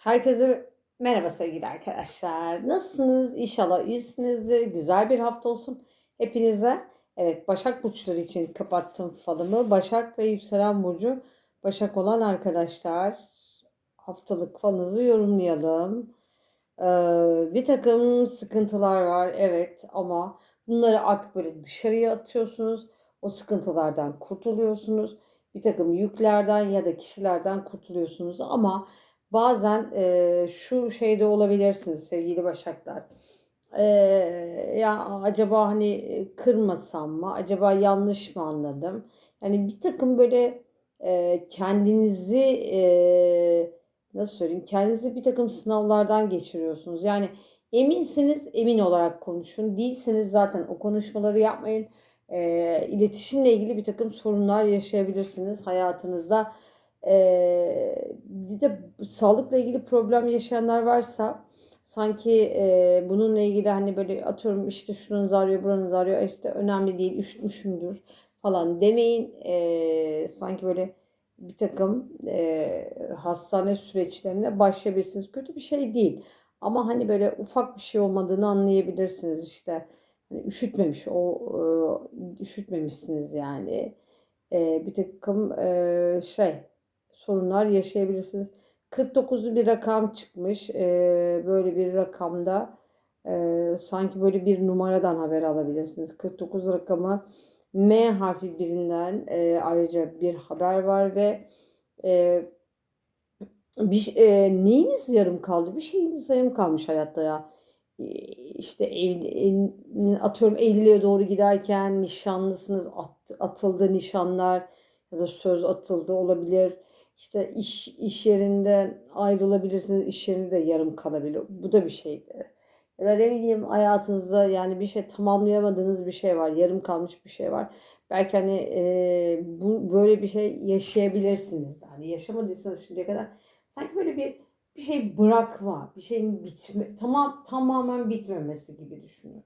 Herkese merhaba sevgili arkadaşlar. Nasılsınız? İnşallah iyisinizdir. Güzel bir hafta olsun hepinize. Evet Başak Burçları için kapattım falımı. Başak ve yükselen burcu Başak olan arkadaşlar haftalık falınızı yorumlayalım. Ee, bir takım sıkıntılar var evet ama bunları artık böyle dışarıya atıyorsunuz. O sıkıntılardan kurtuluyorsunuz. Bir takım yüklerden ya da kişilerden kurtuluyorsunuz ama Bazen e, şu şeyde olabilirsiniz sevgili Başaklar. E, ya acaba hani kırmasam mı? Acaba yanlış mı anladım? Yani bir takım böyle e, kendinizi e, nasıl söyleyeyim? Kendinizi bir takım sınavlardan geçiriyorsunuz. Yani eminsiniz emin olarak konuşun. Değilseniz zaten o konuşmaları yapmayın. E, iletişimle ilgili bir takım sorunlar yaşayabilirsiniz hayatınızda ee, bir de sağlıkla ilgili problem yaşayanlar varsa sanki e, bununla ilgili hani böyle atıyorum işte şuranız ağrıyor buranız ağrıyor işte önemli değil üşütmüşümdür falan demeyin. Ee, sanki böyle bir takım e, hastane süreçlerine başlayabilirsiniz. Kötü bir şey değil. Ama hani böyle ufak bir şey olmadığını anlayabilirsiniz işte. Hani üşütmemiş o e, üşütmemişsiniz yani. E, bir takım e, şey sorunlar yaşayabilirsiniz. 49'lu bir rakam çıkmış. Ee, böyle bir rakamda e, sanki böyle bir numaradan haber alabilirsiniz. 49 rakamı M harfi birinden e, ayrıca bir haber var ve e, bir neyiniz yarım kaldı? Bir şeyiniz yarım kalmış hayatta ya. E, işte atıyorum evliliğe doğru giderken nişanlısınız at, atıldı nişanlar ya da söz atıldı olabilir işte iş, iş yerinden ayrılabilirsiniz, iş yerinde de yarım kalabilir. Bu da bir şeydir. Ya da ne bileyim hayatınızda yani bir şey tamamlayamadığınız bir şey var, yarım kalmış bir şey var. Belki hani e, bu böyle bir şey yaşayabilirsiniz. Hani yaşamadıysanız şimdiye kadar sanki böyle bir bir şey bırakma, bir şeyin bitme, tamam tamamen bitmemesi gibi düşünün.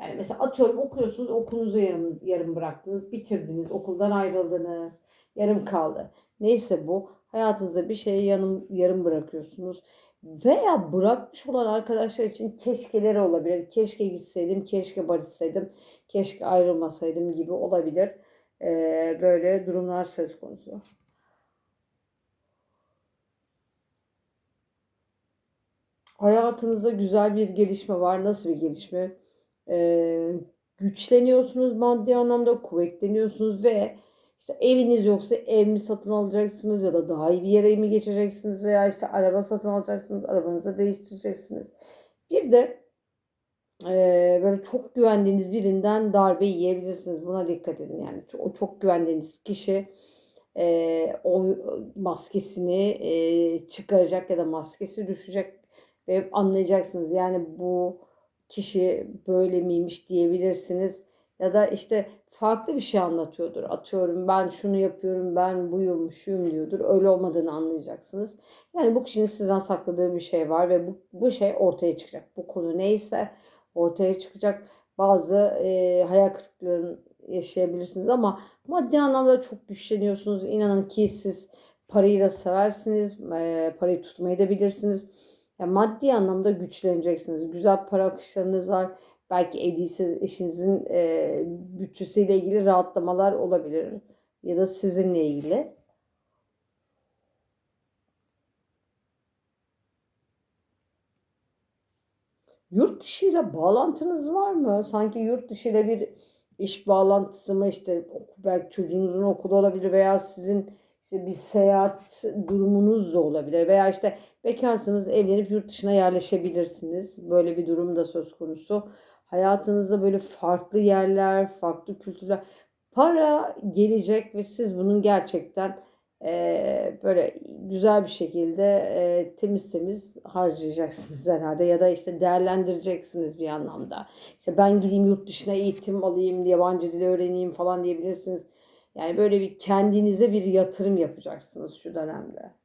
Yani mesela atıyorum okuyorsunuz, okulunuzu yarım yarım bıraktınız, bitirdiniz, okuldan ayrıldınız, yarım kaldı. Neyse bu hayatınızda bir şeyi yanım, yarım bırakıyorsunuz. Veya bırakmış olan arkadaşlar için keşkeleri olabilir. Keşke gitseydim, keşke barışsaydım, keşke ayrılmasaydım gibi olabilir. Ee, böyle durumlar söz konusu. Hayatınızda güzel bir gelişme var. Nasıl bir gelişme? Ee, güçleniyorsunuz maddi anlamda, kuvvetleniyorsunuz ve işte eviniz yoksa ev mi satın alacaksınız ya da daha iyi bir yere mi geçeceksiniz veya işte araba satın alacaksınız, arabanızı değiştireceksiniz. Bir de e, böyle çok güvendiğiniz birinden darbe yiyebilirsiniz. Buna dikkat edin yani. O çok güvendiğiniz kişi e, o maskesini e, çıkaracak ya da maskesi düşecek ve anlayacaksınız. Yani bu kişi böyle miymiş diyebilirsiniz. Ya da işte farklı bir şey anlatıyordur. Atıyorum ben şunu yapıyorum, ben buyum, şuyum diyordur. Öyle olmadığını anlayacaksınız. Yani bu kişinin sizden sakladığı bir şey var ve bu, bu şey ortaya çıkacak. Bu konu neyse ortaya çıkacak. Bazı e, hayal kırıklığı yaşayabilirsiniz ama maddi anlamda çok güçleniyorsunuz. İnanın ki siz parayı da seversiniz, e, parayı tutmayı da bilirsiniz. Yani maddi anlamda güçleneceksiniz. Güzel para akışlarınız var Belki evliyseniz eşinizin e, bütçesiyle ilgili rahatlamalar olabilir. Ya da sizinle ilgili. Yurt dışı ile bağlantınız var mı? Sanki yurt dışı ile bir iş bağlantısı mı işte belki çocuğunuzun okulu olabilir veya sizin işte bir seyahat durumunuz da olabilir veya işte bekarsınız evlenip yurt dışına yerleşebilirsiniz. Böyle bir durum da söz konusu hayatınızda böyle farklı yerler, farklı kültürler, para gelecek ve siz bunun gerçekten e, böyle güzel bir şekilde e, temiz temiz harcayacaksınız herhalde ya da işte değerlendireceksiniz bir anlamda. İşte ben gideyim yurt dışına eğitim alayım, yabancı dil öğreneyim falan diyebilirsiniz. Yani böyle bir kendinize bir yatırım yapacaksınız şu dönemde.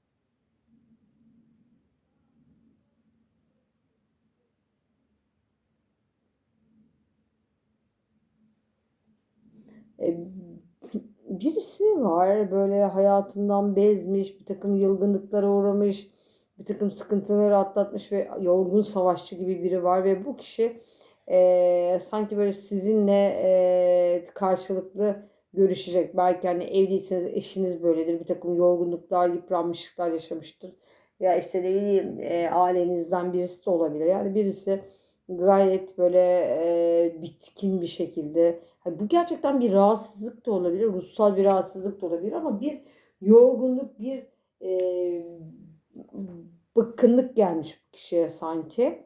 Birisi var böyle hayatından bezmiş, bir takım yılgınlıklara uğramış, bir takım sıkıntıları atlatmış ve yorgun savaşçı gibi biri var ve bu kişi e, sanki böyle sizinle e, karşılıklı görüşecek. Belki hani evliyseniz eşiniz böyledir. Bir takım yorgunluklar, yıpranmışlıklar yaşamıştır. Ya işte ne bileyim e, ailenizden birisi de olabilir. Yani birisi gayet böyle e, bitkin bir şekilde. Hani bu gerçekten bir rahatsızlık da olabilir, ruhsal bir rahatsızlık da olabilir ama bir yorgunluk, bir e, bıkkınlık gelmiş bu kişiye sanki.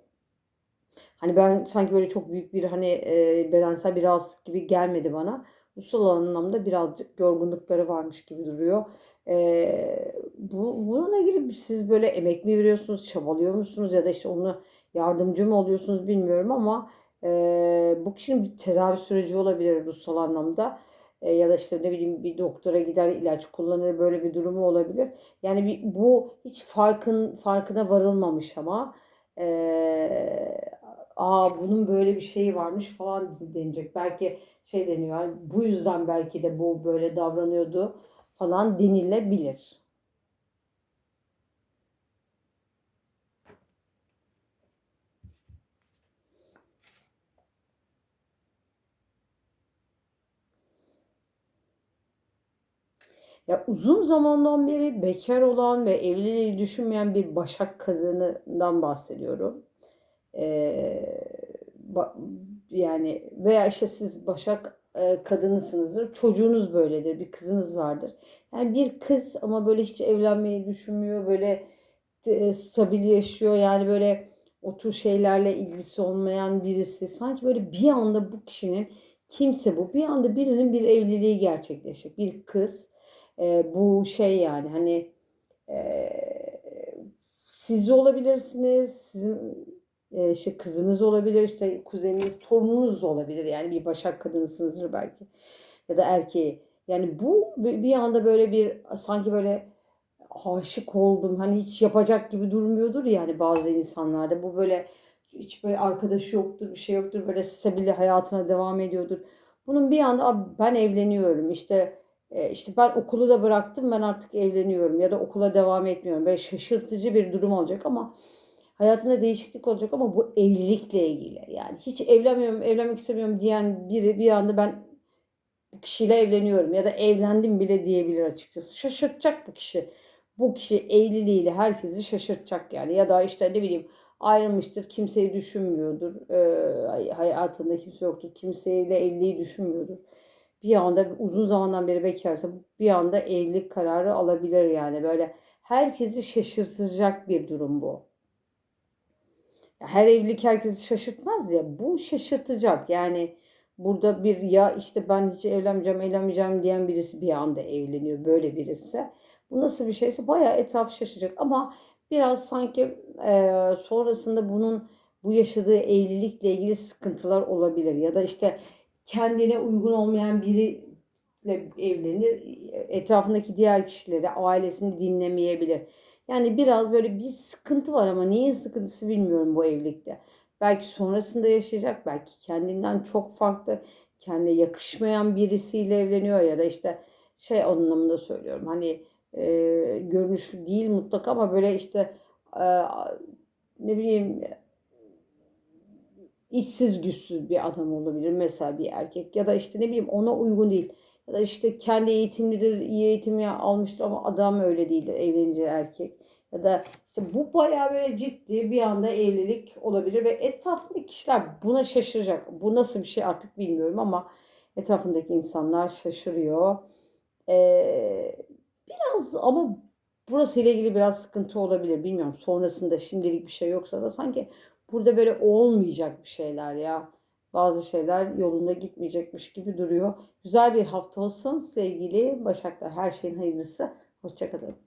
Hani ben sanki böyle çok büyük bir hani e, bedensel bir rahatsızlık gibi gelmedi bana. Ruhsal anlamda birazcık yorgunlukları varmış gibi duruyor. E, bu, bununla ilgili siz böyle emek mi veriyorsunuz, çabalıyor musunuz ya da işte onu yardımcı mı oluyorsunuz bilmiyorum ama e, bu kişinin bir tedavi süreci olabilir ruhsal anlamda. E, ya da işte ne bileyim bir doktora gider ilaç kullanır böyle bir durumu olabilir. Yani bir, bu hiç farkın farkına varılmamış ama e, aa bunun böyle bir şeyi varmış falan denecek. Belki şey deniyor bu yüzden belki de bu böyle davranıyordu falan denilebilir. Ya uzun zamandan beri bekar olan ve evliliği düşünmeyen bir Başak kadından bahsediyorum. Ee, ba- yani veya işte siz Başak e, kadınısınızdır. Çocuğunuz böyledir. Bir kızınız vardır. Yani bir kız ama böyle hiç evlenmeyi düşünmüyor. Böyle e, stabil yaşıyor. Yani böyle o tür şeylerle ilgisi olmayan birisi. Sanki böyle bir anda bu kişinin kimse bu. Bir anda birinin bir evliliği gerçekleşecek. Bir kız e, bu şey yani hani e, siz olabilirsiniz. Sizin e, işte kızınız olabilir, işte kuzeniniz, torununuz olabilir. Yani bir başak kadınısınızdır belki ya da erkeği. Yani bu bir anda böyle bir sanki böyle aşık oldum. Hani hiç yapacak gibi durmuyordur yani bazı insanlarda. Bu böyle hiç böyle arkadaşı yoktur, bir şey yoktur. Böyle stabil hayatına devam ediyordur. Bunun bir anda ben evleniyorum. İşte e, işte ben okulu da bıraktım. Ben artık evleniyorum ya da okula devam etmiyorum. Böyle şaşırtıcı bir durum olacak ama hayatında değişiklik olacak ama bu evlilikle ilgili. Yani hiç evlenmiyorum, evlenmek istemiyorum diyen biri bir anda ben bu kişiyle evleniyorum ya da evlendim bile diyebilir açıkçası. Şaşırtacak bu kişi. Bu kişi evliliğiyle herkesi şaşırtacak yani. Ya da işte ne bileyim ayrılmıştır, kimseyi düşünmüyordur. Ee, hayatında kimse yoktur, kimseyle evliliği düşünmüyordur. Bir anda uzun zamandan beri bekarsa bir anda evlilik kararı alabilir yani. Böyle herkesi şaşırtacak bir durum bu her evlilik herkesi şaşırtmaz ya. Bu şaşırtacak. Yani burada bir ya işte ben hiç evlenmeyeceğim, evlenmeyeceğim diyen birisi bir anda evleniyor. Böyle birisi. Bu nasıl bir şeyse bayağı etraf şaşacak. Ama biraz sanki e, sonrasında bunun bu yaşadığı evlilikle ilgili sıkıntılar olabilir. Ya da işte kendine uygun olmayan biriyle evlenir. Etrafındaki diğer kişileri, ailesini dinlemeyebilir. Yani biraz böyle bir sıkıntı var ama neyin sıkıntısı bilmiyorum bu evlilikte. Belki sonrasında yaşayacak, belki kendinden çok farklı, kendine yakışmayan birisiyle evleniyor ya da işte şey anlamında söylüyorum. Hani e, görünüşü değil mutlaka ama böyle işte e, ne bileyim işsiz güçsüz bir adam olabilir mesela bir erkek ya da işte ne bileyim ona uygun değil. Ya da işte kendi eğitimlidir, iyi eğitimli almıştır ama adam öyle değildir, evleneceği erkek. Ya da işte bu bayağı böyle ciddi bir anda evlilik olabilir ve etrafındaki kişiler buna şaşıracak. Bu nasıl bir şey artık bilmiyorum ama etrafındaki insanlar şaşırıyor. Ee, biraz ama burası ile ilgili biraz sıkıntı olabilir. Bilmiyorum sonrasında şimdilik bir şey yoksa da sanki burada böyle olmayacak bir şeyler ya bazı şeyler yolunda gitmeyecekmiş gibi duruyor. Güzel bir hafta olsun sevgili Başaklar. Her şeyin hayırlısı. Hoşçakalın.